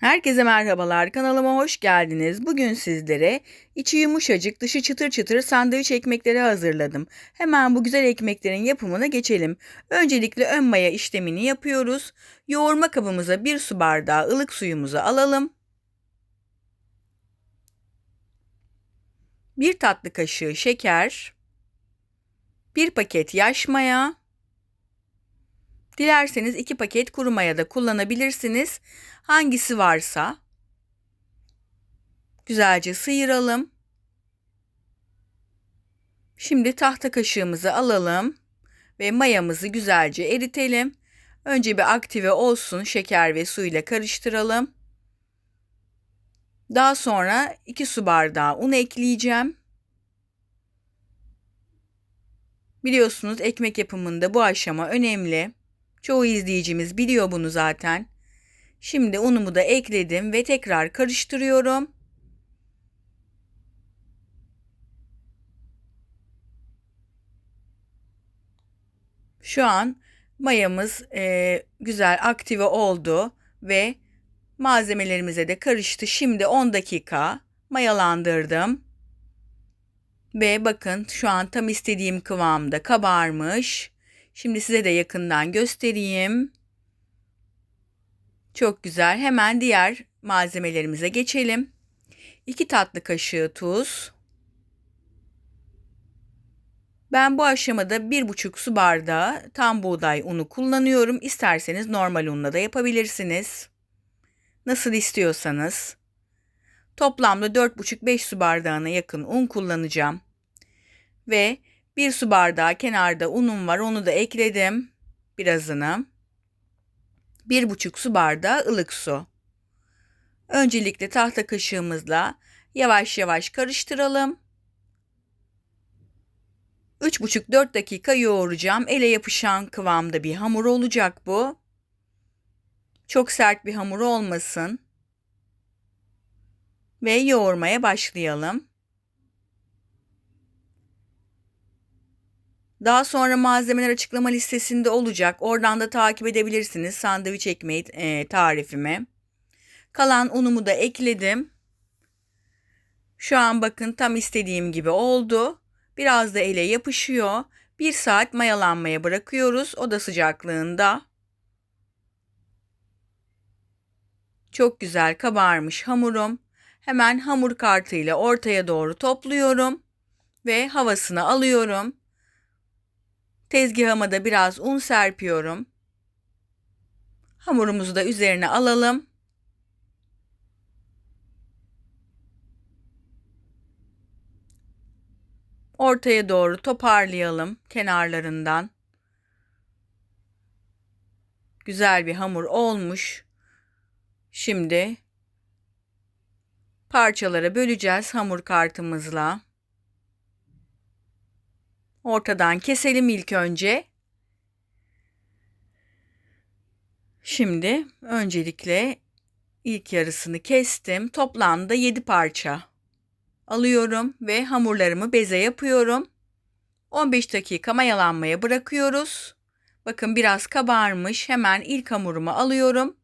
Herkese merhabalar. Kanalıma hoş geldiniz. Bugün sizlere içi yumuşacık, dışı çıtır çıtır sandviç ekmekleri hazırladım. Hemen bu güzel ekmeklerin yapımına geçelim. Öncelikle ön maya işlemini yapıyoruz. Yoğurma kabımıza bir su bardağı ılık suyumuzu alalım. Bir tatlı kaşığı şeker, bir paket yaş maya, Dilerseniz iki paket kuru maya da kullanabilirsiniz. Hangisi varsa güzelce sıyıralım. Şimdi tahta kaşığımızı alalım ve mayamızı güzelce eritelim. Önce bir aktive olsun şeker ve su ile karıştıralım. Daha sonra 2 su bardağı un ekleyeceğim. Biliyorsunuz ekmek yapımında bu aşama önemli. Çoğu izleyicimiz biliyor bunu zaten. Şimdi unumu da ekledim ve tekrar karıştırıyorum. Şu an mayamız e, güzel aktive oldu ve malzemelerimize de karıştı. Şimdi 10 dakika mayalandırdım. Ve bakın şu an tam istediğim kıvamda kabarmış. Şimdi size de yakından göstereyim. Çok güzel. Hemen diğer malzemelerimize geçelim. 2 tatlı kaşığı tuz. Ben bu aşamada 1,5 su bardağı tam buğday unu kullanıyorum. İsterseniz normal unla da yapabilirsiniz. Nasıl istiyorsanız. Toplamda 4,5-5 su bardağına yakın un kullanacağım. Ve bir su bardağı kenarda unum var. Onu da ekledim. Birazını. Bir buçuk su bardağı ılık su. Öncelikle tahta kaşığımızla yavaş yavaş karıştıralım. 3,5-4 dakika yoğuracağım. Ele yapışan kıvamda bir hamur olacak bu. Çok sert bir hamur olmasın. Ve yoğurmaya başlayalım. Daha sonra malzemeler açıklama listesinde olacak. Oradan da takip edebilirsiniz sandviç ekmeği e, tarifimi. Kalan unumu da ekledim. Şu an bakın tam istediğim gibi oldu. Biraz da ele yapışıyor. Bir saat mayalanmaya bırakıyoruz oda sıcaklığında. Çok güzel kabarmış hamurum. Hemen hamur kartıyla ortaya doğru topluyorum ve havasını alıyorum. Tezgahıma da biraz un serpiyorum. Hamurumuzu da üzerine alalım. Ortaya doğru toparlayalım kenarlarından. Güzel bir hamur olmuş. Şimdi parçalara böleceğiz hamur kartımızla. Ortadan keselim ilk önce. Şimdi öncelikle ilk yarısını kestim. Toplamda 7 parça alıyorum ve hamurlarımı beze yapıyorum. 15 dakika mayalanmaya bırakıyoruz. Bakın biraz kabarmış. Hemen ilk hamurumu alıyorum.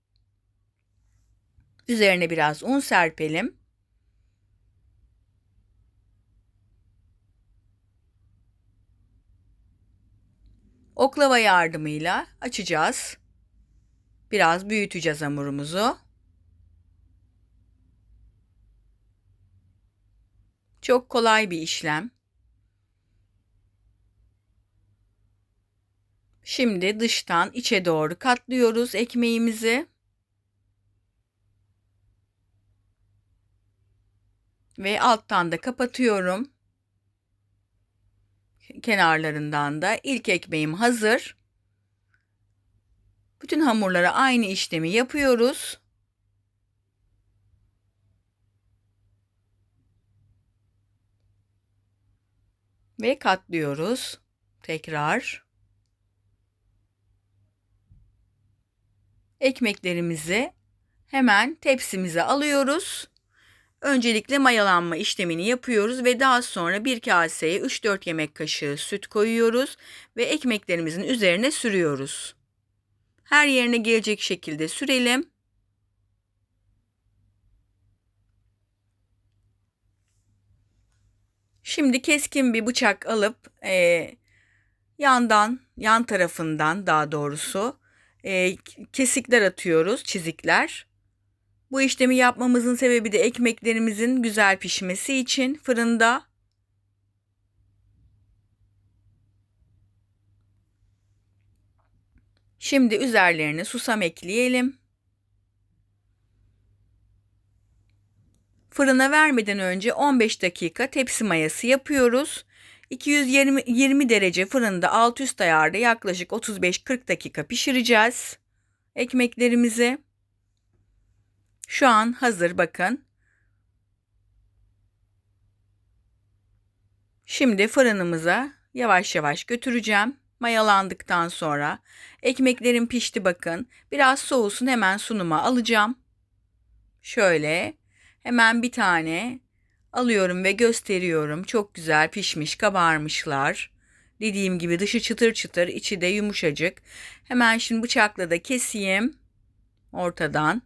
Üzerine biraz un serpelim. Oklava yardımıyla açacağız. Biraz büyüteceğiz hamurumuzu. Çok kolay bir işlem. Şimdi dıştan içe doğru katlıyoruz ekmeğimizi. Ve alttan da kapatıyorum kenarlarından da ilk ekmeğim hazır. Bütün hamurlara aynı işlemi yapıyoruz. Ve katlıyoruz. Tekrar. Ekmeklerimizi hemen tepsimize alıyoruz. Öncelikle mayalanma işlemini yapıyoruz ve daha sonra bir kaseye 3-4 yemek kaşığı süt koyuyoruz ve ekmeklerimizin üzerine sürüyoruz. Her yerine gelecek şekilde sürelim. Şimdi keskin bir bıçak alıp e, yandan, yan tarafından daha doğrusu e, kesikler atıyoruz, çizikler. Bu işlemi yapmamızın sebebi de ekmeklerimizin güzel pişmesi için fırında. Şimdi üzerlerine susam ekleyelim. Fırına vermeden önce 15 dakika tepsi mayası yapıyoruz. 220 20 derece fırında alt üst ayarda yaklaşık 35-40 dakika pişireceğiz ekmeklerimizi. Şu an hazır bakın. Şimdi fırınımıza yavaş yavaş götüreceğim. Mayalandıktan sonra ekmeklerim pişti bakın. Biraz soğusun hemen sunuma alacağım. Şöyle hemen bir tane alıyorum ve gösteriyorum. Çok güzel pişmiş, kabarmışlar. Dediğim gibi dışı çıtır çıtır, içi de yumuşacık. Hemen şimdi bıçakla da keseyim ortadan.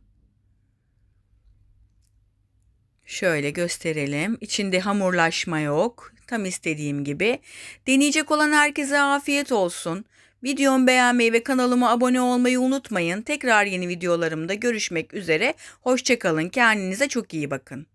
Şöyle gösterelim. İçinde hamurlaşma yok. Tam istediğim gibi. Deneyecek olan herkese afiyet olsun. Videomu beğenmeyi ve kanalıma abone olmayı unutmayın. Tekrar yeni videolarımda görüşmek üzere. Hoşçakalın. Kendinize çok iyi bakın.